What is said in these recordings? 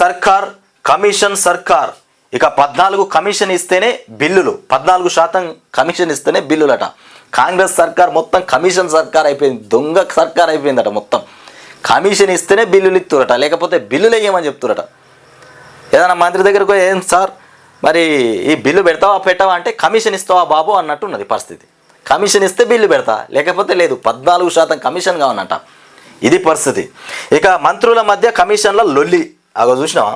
సర్కార్ కమిషన్ సర్కార్. ఇక పద్నాలుగు కమిషన్ ఇస్తేనే బిల్లులు. పద్నాలుగు శాతం కమిషన్ ఇస్తేనే బిల్లులట. కాంగ్రెస్ సర్కార్ మొత్తం కమిషన్ సర్కార్ అయిపోయింది. దొంగ సర్కార్ అయిపోయిందట మొత్తం. కమిషన్ ఇస్తేనే బిల్లులు ఇస్తురట లేకపోతే బిల్లులు వేయమని చెప్తురట. ఏదైనా మంత్రి దగ్గరకు ఏం సార్? మరి ఈ బిల్లు పెడతావా పెట్టావా? అంటే కమిషన్ ఇస్తావా బాబు? అన్నట్టు ఉన్నది పరిస్థితి. కమిషన్ ఇస్తే బిల్లు పెడతా. లేకపోతే లేదు. పద్నాలుగు శాతం కమిషన్ కావనంట. ఇది పరిస్థితి. ఇక మంత్రుల మధ్య కమిషన్ల లొల్లి. అగో చూసినావా?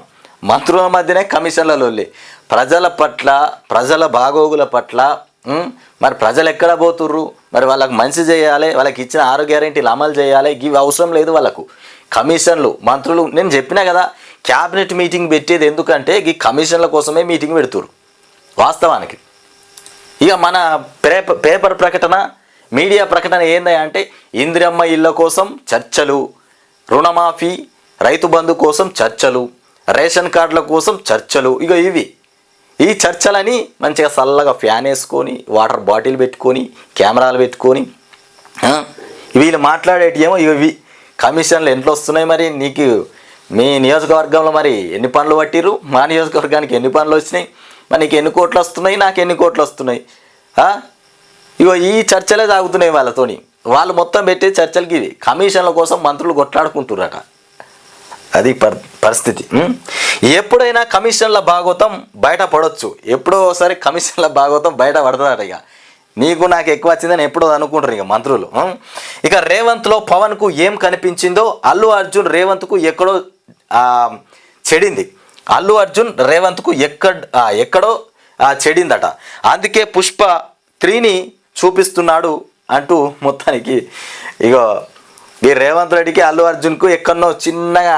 మంత్రుల మధ్యనే కమిషన్ల లొల్లి ప్రజల పట్ల ప్రజల బాగోగుల పట్ల మరి ప్రజలు ఎక్కడ పోతుర్రు? మరి వాళ్ళకి మంచి చేయాలి వాళ్ళకి ఇచ్చిన ఆరోగ్య గ్యారెంటీలు అమలు చేయాలి ఇవి అవసరం లేదు వాళ్ళకు. కమిషన్లు మంత్రులు నేను చెప్పినా కదా క్యాబినెట్ మీటింగ్ పెట్టేది ఎందుకంటే ఈ కమిషన్ల కోసమే మీటింగ్ పెడుతురు వాస్తవానికి. ఇక మన పేపర్ పేపర్ ప్రకటన మీడియా ప్రకటన ఏంది అంటే ఇందిరమ్మ ఇళ్ళ కోసం చర్చలు రుణమాఫీ రైతు బంధు కోసం చర్చలు రేషన్ కార్డుల కోసం చర్చలు ఇక ఇవి. ఈ చర్చలని మంచిగా చల్లగా ఫ్యాన్ వేసుకొని వాటర్ బాటిల్ పెట్టుకొని కెమెరాలు పెట్టుకొని వీళ్ళు మాట్లాడేటేమో ఇవి. కమిషన్లు ఎంట్లో వస్తున్నాయి మరి? నీకు మీ నియోజకవర్గంలో మరి ఎన్ని పనులు పట్టిర్రు? మా నియోజకవర్గానికి ఎన్ని పనులు వచ్చినాయి? మరి నీకు ఎన్ని కోట్లు వస్తున్నాయి? నాకు ఎన్ని కోట్లు వస్తున్నాయి? ఇగో ఈ చర్చలే సాగుతున్నాయి వాళ్ళతోని. వాళ్ళు మొత్తం పెట్టే చర్చలకి ఇవి. కమిషన్ల కోసం మంత్రులు కొట్లాడుకుంటున్నారట. అది పరిస్థితి. ఎప్పుడైనా కమిషన్ల భాగవతం బయట పడవచ్చు ఎప్పుడో ఒకసారి కమిషన్ల భాగవతం బయట పడుతుందట ఇక. నీకు నాకు ఎక్కువ వచ్చిందని ఎప్పుడో అనుకుంటారు ఇక మంత్రులు. ఇక రేవంత్లో పవన్కు ఏం కనిపించిందో అల్లు అర్జున్ రేవంత్కు ఎక్కడో చెడింది. అల్లు అర్జున్ రేవంత్కు ఎక్కడ ఎక్కడో ఆ, చెడిందట. అందుకే పుష్ప త్రీని చూపిస్తున్నాడు అంటూ మొత్తానికి ఇగో ఈ రేవంత్ రెడ్డికి అల్లు అర్జున్కు ఎక్కడనో చిన్నగా